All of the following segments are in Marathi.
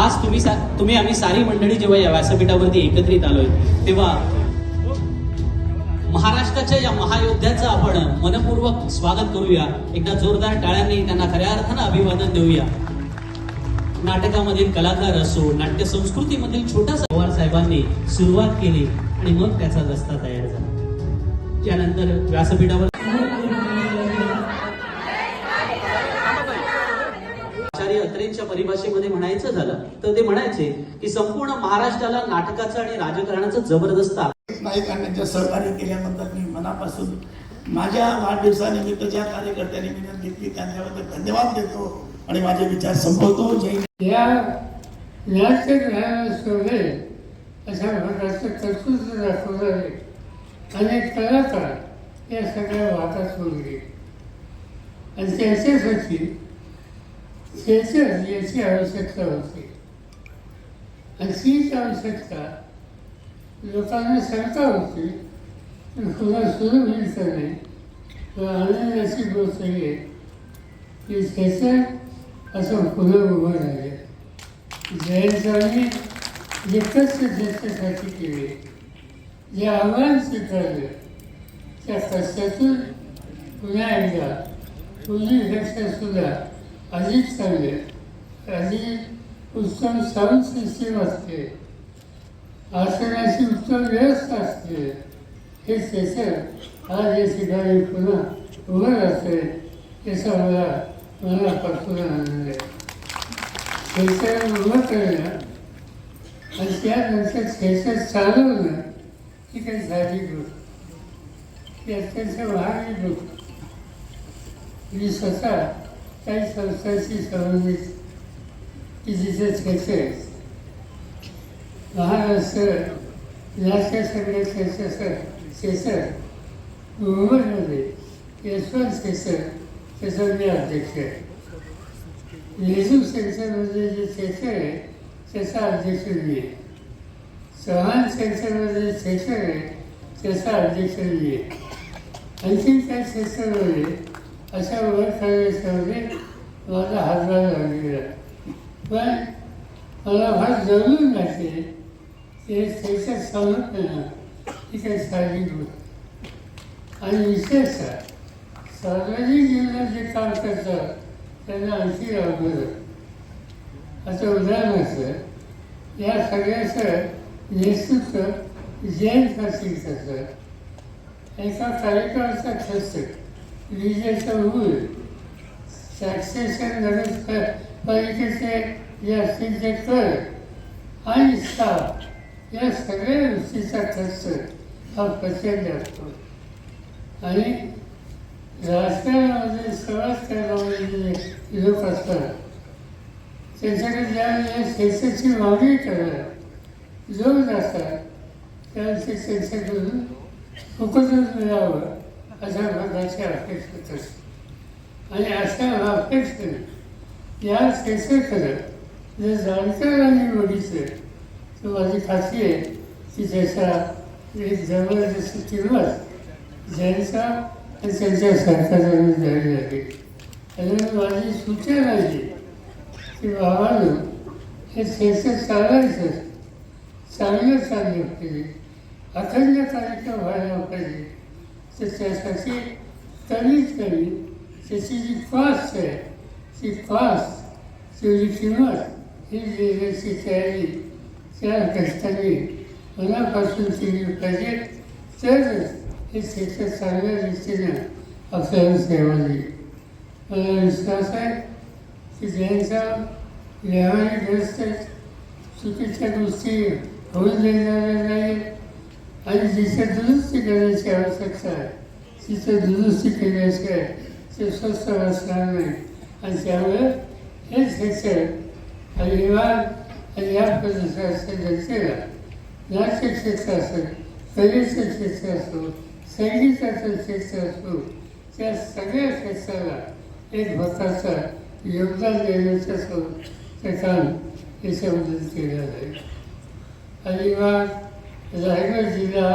आज तुम्ही सा- तुम्ही आम्ही सारी मंडळी जेव्हा या व्यासपीठावरती एकत्रित आलोय तेव्हा महाराष्ट्राच्या या महायोद्ध्याचं आपण मनपूर्वक स्वागत करूया. एकदा जोरदार टाळ्यांनी त्यांना खऱ्या अर्थानं अभिवादन देऊया. नाटकामधील कलाकार असो नाट्य संस्कृतीमधील छोटासा पवार साहेबांनी सुरुवात केली आणि मग त्याचा रस्ता तयार झाला. त्यानंतर व्यासपीठावर अत्रेंच्या परिभाषेमध्ये म्हणायचं झालं तर ते म्हणायचे की संपूर्ण महाराष्ट्राला नाटकाचं आणि राजकारणाचं जबरदस्त नाईक आणि त्यांच्या सहकार्य केल्याबद्दल मी मनापासून माझ्या वाढदिवसानिमित्त ज्या कार्यकर्त्यांनी विनंती घेतली त्यांच्याबद्दल धन्यवाद देतो आणि माझे विचार संपवतो. जय हिंद. या नाट्यग्रहाला शोधे अशा प्रकारचं कर्तृत्व दाखवणारे अनेक कलाकार या सगळ्या वादात होऊन आणि त्याच्यासाठी थिएटर याची आवश्यकता होती आणि तीच आवश्यकता लोकांना शंका होती पण पुन्हा सुरू होईल का नाही तर आनंदाची गोष्ट आहे की थिएटर असं पुन्हा उभं राहिले जयंतांनी जे कष्ट त्याच्यासाठी केले जे आव्हान स्वीकारलं त्या कष्टातून पुन्हा एकदा पूर्वीपेक्षा सुद्धा अधिक चांगले अधिक उत्तम साऊंड सिस्टीम असते. आसनाची उत्तम व्यवस्था असते. हे त्याचं आज या ठिकाणी पुन्हा उभं असते याचा मला मनापासून आनंद आहे. त्याचं उभं करणं आणि त्यानंतर त्याचं चालवणं ही काही साधी गोष्ट. ही अत्यंत महाग गोष्ट मी स्वतः काही संस्थांशी संबंधित की जिथे त्याचे आहेत महाराष्ट्र नाट्य सगळे त्याचं त्याचं मुंबईमध्ये यशवंत सेसर त्याचा मी अध्यक्ष आहे नेहरू सेन्सरमध्ये जे सेक्टर आहे त्याचा अध्यक्ष मी आहे चव्हाण सेन्सरमध्ये सेक्टर आहे त्याचा अध्यक्ष मी आहे आणखी त्या सेक्टरमध्ये अशा वर माझा हातभार लागलेला पण मला फार जरूर लागते ते सेक्टर समजणं ही काही साधी गोष्ट आणि विशेषतः सार्वजनिक जीवनात जे काम करतात त्यांना आणखी आवड असं उदाहरण उदाहरणार्थ या सगळ्याचं नेतृत्व जैन फासिल करतात. एका कार्यक्रमाचा खर्च विजेचं मूळ टॅक्सेशन नगरपालिकेचे जे असतील ते कर. आणि स्टाफ या सगळ्या गोष्टीचा खर्च हा प्रचंड असतो आणि राजकारणामध्ये सर्वात करणारे जे लोक असतात त्यांच्याकडे ज्यावेळेला शेतीची मागणी करायला जोर असतात त्यावेळेस ते त्यांच्याकडून फुकटच मिळावं. अशा प्रकारची अपेक्षा असते आणि अशा अपेक्षेने या शेतीकडे जर जाणकारांनी बघितलं तर माझी खात्री आहे की ज्याचा एक जबरदस्त किंमत ज्यांचा आणि त्यांच्या सरकारने द्यावी लागेल आणि माझी सूचना आहे की बाबांनो हे क्षेत्र चालायचं चांगलं चाललं पाहिजे. अखंड कार्यक्रम व्हायला पाहिजे. तर त्यासाठी कमीत कमी त्याची जी कॉस्ट आहे ती कॉस्ट तेवढी किंमत ही देण्याची तयारी त्या कष्टाने मनापासून केली पाहिजे. तरच हे क्षेत्र चांगल्या रीतीनं आपल्याला सेवा देईल. मला विश्वास आहे की ज्यांचा व्यवहारग्रस्त चुकीच्या गोष्टी होऊन देणाऱ्या नाही आणि जिथं दुरुस्ती करण्याची आवश्यकता आहे तिथं दुरुस्ती केल्याशिवाय ते स्वस्त असणार नाही. आणि त्यामुळे हे क्षेत्र आणि आणि या प्रदेशाच्या जनतेला नाट्य क्षेत्र असेल कलेचं क्षेत्र असो संगीताचं क्षेत्र असो त्या सगळ्या क्षेत्राला एक प्रकारचं योगदान देण्याचं सो ते काम याच्यामधून केलं जाईल अलिबाग रायगड जिल्हा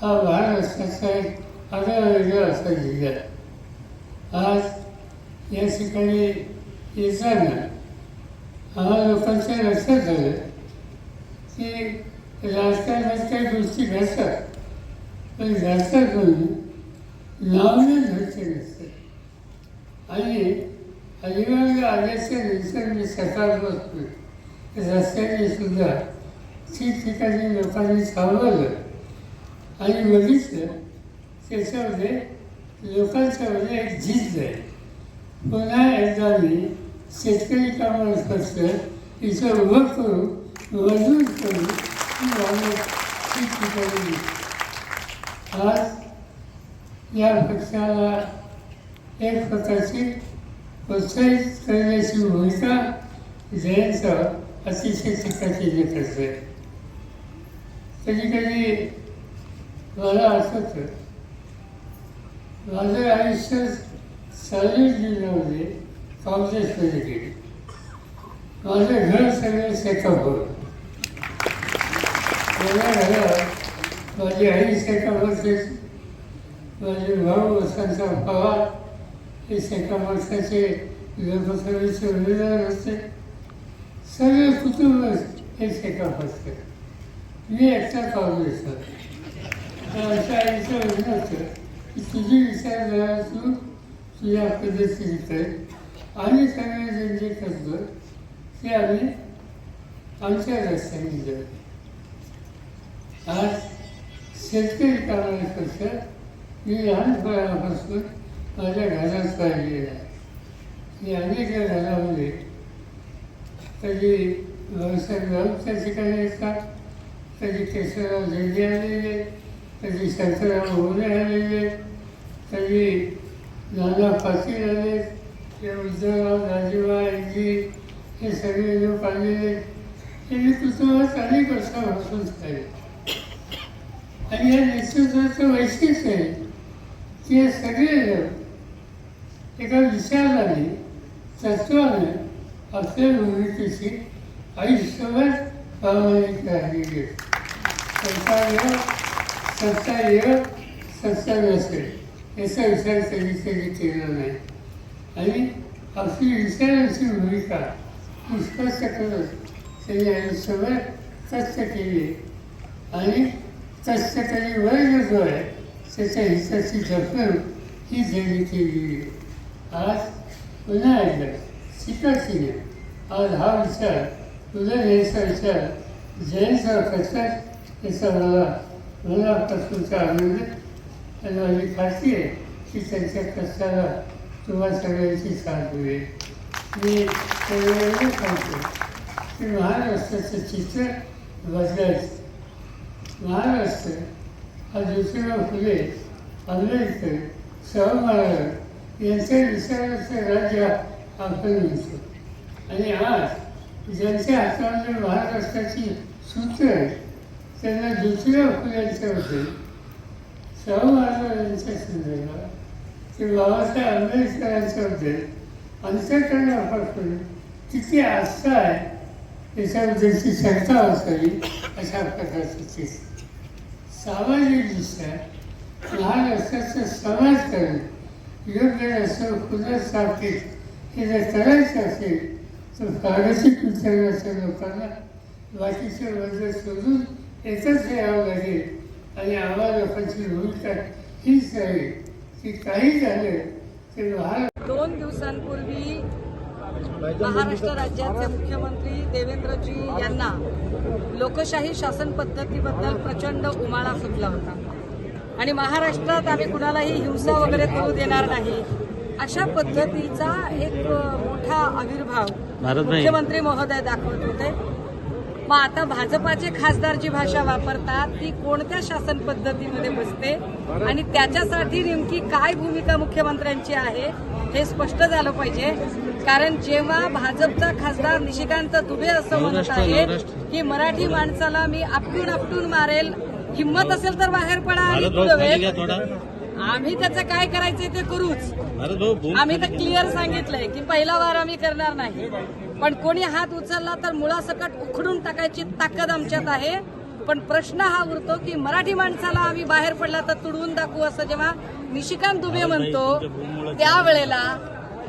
हा महाराष्ट्राचा एक आगळा वेगळा असा जिल्हा आज या ठिकाणी येताना आम्हा लोकांच्या लक्षात आलं की राजकारणात काही गोष्टी घडतात. पण घडतात म्हणून नावने घडते नसते आणि अलिबागला आल्याच्यानंतर मी सकाळपासून रस्त्याने सुद्धा ठिकठिकाणी लोकांनी सावरलं. आणि बघितलं त्याच्यामध्ये लोकांच्यामध्ये एक जिद्द आहे. पुन्हा एकदा मी शेतकरी कामाला पक्ष इथं उभं करू मजूर करू ती ठिकठिकाणी आज या पक्षाला एक प्रकारची प्रोत्साहित करण्याची भूमिका जयंत अतिशय चिकाटीने करते कधी कधी मला असत. माझं आयुष्य सार्वजनिक जिल्ह्यामध्ये काँग्रेसमध्ये गेले माझं घर सगळं सेटअप होतं माझ्या घरात माझी आई सेटअप होते. माझे भाऊ वसंतराव पवार हे सेटअप वर्षाचे लोकसभेचे उमेदवार असते सगळे कुटुंब हे सेटअप असते मी एकटा काँग्रेस होतो अशा आईचं म्हणणं होतं की तुझी विचारधारा तू तुझ्या पद्धतीने कर आम्ही सगळे जे करतो ते आम्ही आमच्या रस्त्याने जाऊ आज शेतकरी कामाला कसं मी लहानपणापासून माझ्या घरात पाहिलेलं आहे. मी अनेक घरामध्ये कधी व्यवसाय राऊत त्या ठिकाणी येतात कधी केसराव झेंडे आलेले कधी शंकरराव मोरे आलेले कधी नाना पाटील आले किंवा उद्धवराव राजीबा यांची हे सगळे लोक आलेले त्यांनी मी कुटुंबात अनेक वर्षापासून झाले आणि या नेतृत्वाचं वैशिष्ट्य आहे की हे सगळे लोक एका विचाराने तत्वाने आपल्या भूमिकेशी आयुष्यभर प्रामाणिक राहिलेली आहे. सत्ता येव सत्ता याचा विचार कधी कधी केला नाही आणि आपली विचारांची भूमिका स्पष्ट करत त्यांनी आयुष्यभर कष्ट केली. आणि कष्टकरी वर्ग जो आहे त्याच्या हिताची जपणूक ही त्यांनी केलेली आज पुन्हा एकदा शिकायची आज हा विचार तुझा घ्यायचा विचार जयंतराव करतात याचा मला मनापासूनचा आनंद. आणि माझी खात्री आहे की त्यांच्या कष्टाला तुम्हा सगळ्यांची साथ मिळेल. मी सगळ्यांना सांगतो की महाराष्ट्राचं चित्र बदलायचं. महाराष्ट्र हा ज्योतिराव फुले आंबेडकर शाहू महाराज यांच्या विचाराचं राज्य आपण म्हणतो. आणि आज ज्यांच्या हातामध्ये महाराष्ट्राची सूत्र आहे त्यांना दुसऱ्या फुल्यांच्याबद्दल होते महाराजांच्या संदर्भात ते बाबासाहेब आंबेडकरांच्याबद्दल अंतकरणापासून किती आस्था आहे. त्याच्याबद्दलची चर्चा असावी अशा प्रकारची चीज सामाजिकदृष्ट्या महाराष्ट्राचं समाजकारण योग्य असं पुनर्स्थापित हे जर करायचं असेल तर प्रादेशिक विचाराच्या लोकांना बाकीचे वर्ग सोडून एकच यावं लागेल आणि आम्हा लोकांची भूमिका हीच आहे. की काही झालं तर महाराष्ट्र दोन दिवसांपूर्वी महाराष्ट्र राज्याचे मुख्यमंत्री देवेंद्रजी यांना लोकशाही शासन पद्धतीबद्दल प्रचंड उमाळा सुटला होता. आणि महाराष्ट्रात आम्ही कुणालाही हिंसा वगैरे करू देणार नाही अशा पद्धतीचा एक मोठा आविर्भाव मुख्यमंत्री महोदय दाखवत होते. मग आता भाजपाचे खासदार जी भाषा वापरतात ती कोणत्या शासन पद्धतीमध्ये बसते? आणि त्याच्यासाठी नेमकी काय भूमिका मुख्यमंत्र्यांची आहे हे स्पष्ट झालं पाहिजे. कारण जेव्हा भाजपचा खासदार निशिकांत दुबे असं म्हणत आहे की मराठी माणसाला मी आपटून आपटून मारेल हिंमत असेल तर बाहेर पडा आणि आम्ही त्याचं काय करायचंय ते करूच. आम्ही तर क्लिअर सांगितलंय की पहिला वार आम्ही करणार नाही. पण कोणी हात उचलला तर मुळासकट उखडून टाकायची ताकद आमच्यात आहे. पण प्रश्न हा उरतो की मराठी माणसाला आम्ही बाहेर पडला तर तुडवून दाखवू असं जेव्हा निशिकांत दुबे म्हणतो त्यावेळेला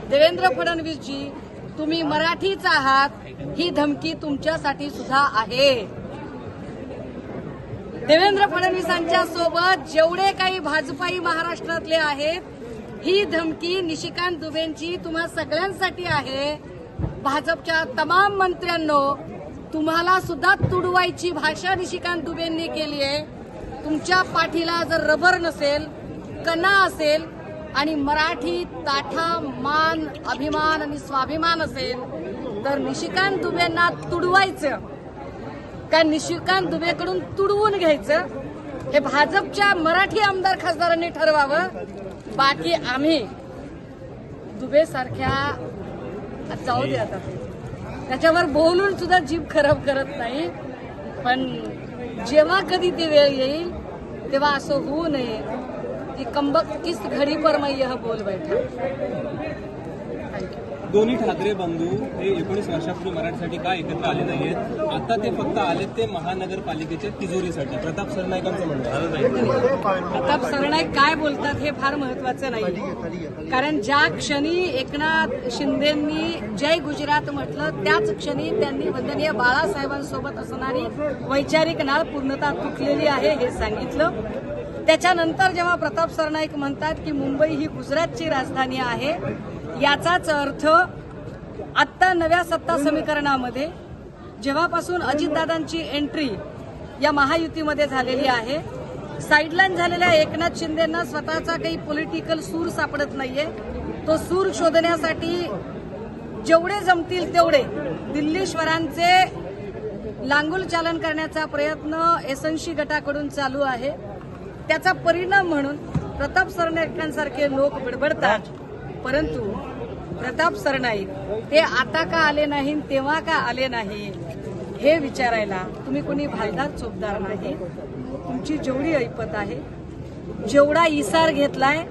देवेंद्र फडणवीसजी तुम्ही मराठीच आहात ही धमकी तुमच्यासाठी सुद्धा आहे. देवेंद्र फडणवीसांच्या सोबत जेवढे काही भाजपाई महाराष्ट्रातले आहेत ही धमकी निशिकांत दुबेंची तुम्हा सगळ्यांसाठी आहे. भाजपच्या तमाम मंत्र्यांनो तुम्हाला सुद्धा तुडवायची भाषा निशिकांत दुबेंनी केली आहे. तुमच्या पाठीला जर रबर नसेल कणा असेल आणि मराठी ताठा मान अभिमान आणि स्वाभिमान असेल तर निशिकांत दुबेंना तुडवायचं. का निशिकांत दुबेकडून तुडवून घ्यायचं. हे भाजपच्या मराठी आमदार खासदारांनी ठरवावं. बाकी आम्ही दुबे सारख्या जाऊ दे आता. त्याच्यावर बोलून सुद्धा जीभ खराब करत नाही. पण जेव्हा कधी ती वेळ येईल तेव्हा असं होऊ नये. की कंबक किस घडी पर मैं यह बोल बैठा. दोन्ही ठाकरे बंधू हे एकोणीस वर्षापूर्वी मराठीसाठी का एकत्र आले नाहीयेत? आता ते फक्त आले ते महानगरपालिकेच्या तिजोरीसाठी. प्रताप सरनाईकांचं म्हणणं प्रताप सरनाईक काय बोलतात हे फार महत्वाचं नाही कारण ज्या क्षणी एकनाथ शिंदेंनी जय गुजरात म्हटलं त्याच क्षणी त्यांनी वंदनीय बाळासाहेबांसोबत असणारी वैचारिक नाळ पूर्णता तुटलेली आहे हे सांगितलं. त्याच्यानंतर जेव्हा प्रताप सरनाईक म्हणतात की मुंबई ही गुजरातची राजधानी आहे याचाच अर्थ आत्ता नव्या सत्ता समीकरणामध्ये जेव्हापासून अजितदादांची एंट्री या महायुतीमध्ये झालेली आहे साईडलाईन झालेल्या एकनाथ शिंदेना स्वतःचा काही पॉलिटिकल सूर सापडत नाहीये. तो सूर शोधण्यासाठी जेवढे जमतील तेवढे दिल्लीश्वरांचे लांगुल चालन करण्याचा प्रयत्न एसएनशी गटाकडून चालू आहे. त्याचा परिणाम म्हणून प्रताप सरनाईकांसारखे लोक बडबडतात. परंतु प्रताप सरनाईक ते आता का आले नाही तेव्हा का आले नाही हे विचारायला तुम्ही कोणी भालदार चोपदार नाही. तुमची जेवढी ऐपत आहे जेवढा इसार घेतलाय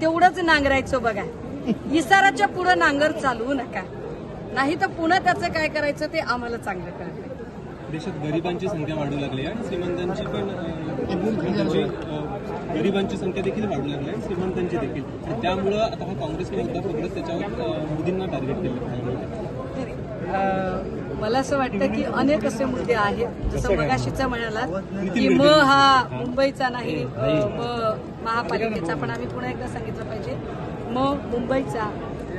तेवढंच नांगरायचं बघा. इसाराच्या पुढं नांगर चालवू नका. नाही तर पुन्हा त्याचं काय करायचं ते आम्हाला चांगलं कळतं. देशात गरिबांची संख्या वाढू लागली आणि श्रीमंतांची पण गरिबांची संख्या देखील वाढू लागली आहे श्रीमंतांची देखील. त्यामुळं आता हा काँग्रेसने मुद्दा पकडत त्याच्यावर मोदींना टार्गेट केलं मला असं वाटतं की अनेक असे मुद्दे आहेत. जसं मगाशीचा म्हणाला की म हा मुंबईचा नाही म महापालिकेचा. पण आम्ही पुन्हा एकदा सांगितलं पाहिजे म मुंबईचा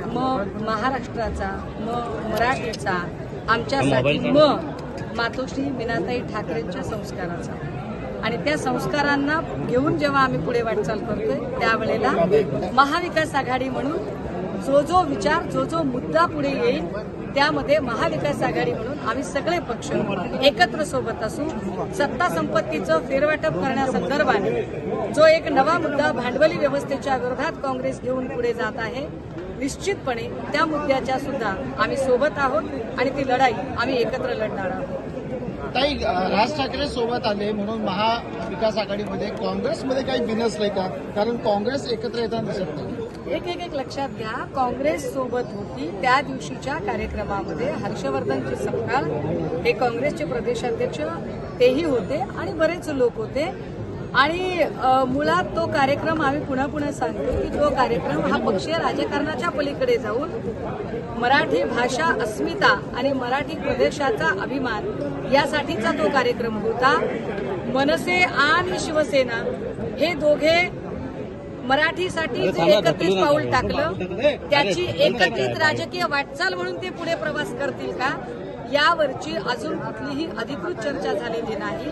म महाराष्ट्राचा म मराठीचा आमच्यासाठी म मातोश्री मीनाताई ठाकरेंच्या संस्काराचा. आणि त्या संस्कारांना घेऊन जेव्हा आम्ही पुढे वाटचाल करतोय त्यावेळेला महाविकास आघाडी म्हणून जो जो विचार जो जो मुद्दा पुढे येईल त्यामध्ये महाविकास आघाडी म्हणून आम्ही सगळे पक्ष एकत्र सोबत असू. सत्ता संपत्तीचं फेरवाटप करण्यासंदर्भाने जो एक नवा मुद्दा भांडवली व्यवस्थेच्या विरोधात काँग्रेस घेऊन पुढे जात आहे निश्चितपणे त्या मुद्द्याच्या सुद्धा आम्ही सोबत आहोत आणि ती लढाई आम्ही एकत्र लढणार आहोत. ताई राज ठाकरे सोबत आले म्हणून महाविकास आघाडीमध्ये काँग्रेसमध्ये काही बिनसलंय का? कारण काँग्रेस एकत्र येताना दिसत नाही. एक एक एक लक्षात घ्या काँग्रेस सोबत होती त्या दिवशीच्या कार्यक्रमामध्ये हर्षवर्धनची सपकाळ हे काँग्रेसचे प्रदेशाध्यक्ष तेही होते आणि बरेच लोक होते. आणि मुळात तो कार्यक्रम आम्ही पुन्हा पुन्हा सांगतो की तो कार्यक्रम हा पक्षीय राजकारणाच्या पलीकडे जाऊन मराठी भाषा अस्मिता आणि मराठी प्रदेशाचा अभिमान यासाठीचा तो कार्यक्रम होता. मनसे आणि शिवसेना हे दोघे मराठीसाठी जे एकत्रित पाऊल टाकलं त्याची एकत्रित राजकीय वाटचाल म्हणून ते पुढे प्रवास करतील का? यावरची अजून कुठलीही अधिकृत चर्चा झालेली नाही.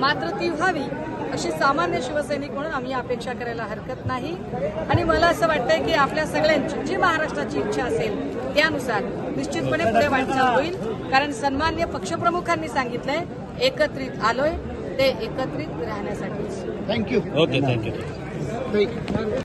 मात्र ती व्हावी. अशी सामान्य शिवसैनिक म्हणून आम्ही अपेक्षा करायला हरकत नाही. आणि मला असं वाटतंय की आपल्या सगळ्यांची जी महाराष्ट्राची इच्छा असेल त्यानुसार निश्चितपणे पुढे वाटचाल होईल. कारण सन्मान्य पक्षप्रमुखांनी सांगितलंय एकत्रित आलोय ते एकत्रित राहण्यासाठीच थँक्यू ओके थँक्यू